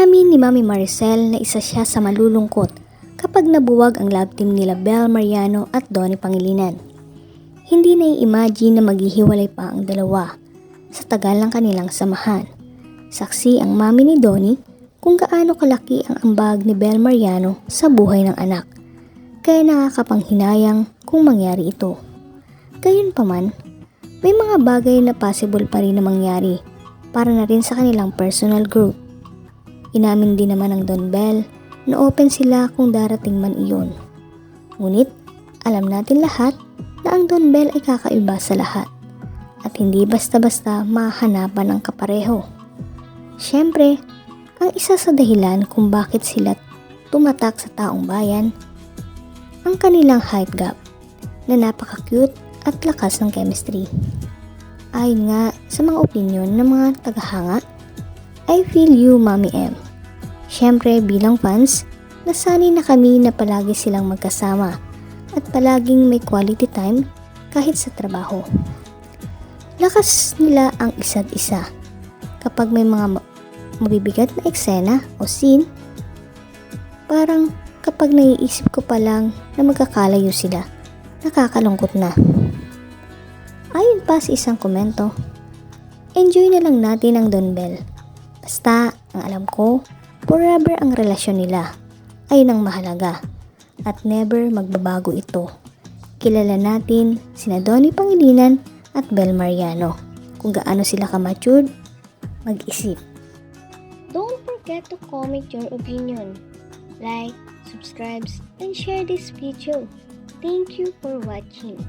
Inamin ni Mami Maricel na isa siya sa malulungkot kapag nabuwag ang love team nila Bel Mariano at Donnie Pangilinan. Hindi na i-imagine na maghihiwalay pa ang dalawa sa tagal ng kanilang samahan. Saksi ang mami ni Donnie kung gaano kalaki ang ambag ni Bel Mariano sa buhay ng anak. Kaya nakakapanghinayang kung mangyari ito. Gayunpaman, may mga bagay na possible pa rin na mangyari para na rin sa kanilang personal growth. Inamin din naman ng Don Bell na open sila kung darating man iyon. Ngunit, alam natin lahat na ang Don Bell ay kakaiba sa lahat at hindi basta-basta mahanapan ng kapareho. Siyempre, ang isa sa dahilan kung bakit sila tumatak sa taong bayan, ang kanilang height gap na napaka-cute at lakas ng chemistry. Ayon nga sa mga opinion ng mga tagahanga, I feel you, Mami M. Siyempre bilang fans, nasanay na kami na palagi silang magkasama at palaging may quality time kahit sa trabaho. Lakas nila ang isa't isa. Kapag may mga ma- mabibigat na eksena o scene, parang kapag naiisip ko pa lang na magkakalayo sila, nakakalungkot na. Ayon pa sa isang komento, enjoy na lang natin ang Don Bell. Basta, ang alam ko, forever ang relasyon nila. Ayun ang mahalaga. At never magbabago ito. Kilala natin sina Donnie Pangilinan at Bel Mariano. Kung gaano sila ka-matured, mag-isip. Don't forget to comment your opinion. Like, subscribe, and share this video. Thank you for watching.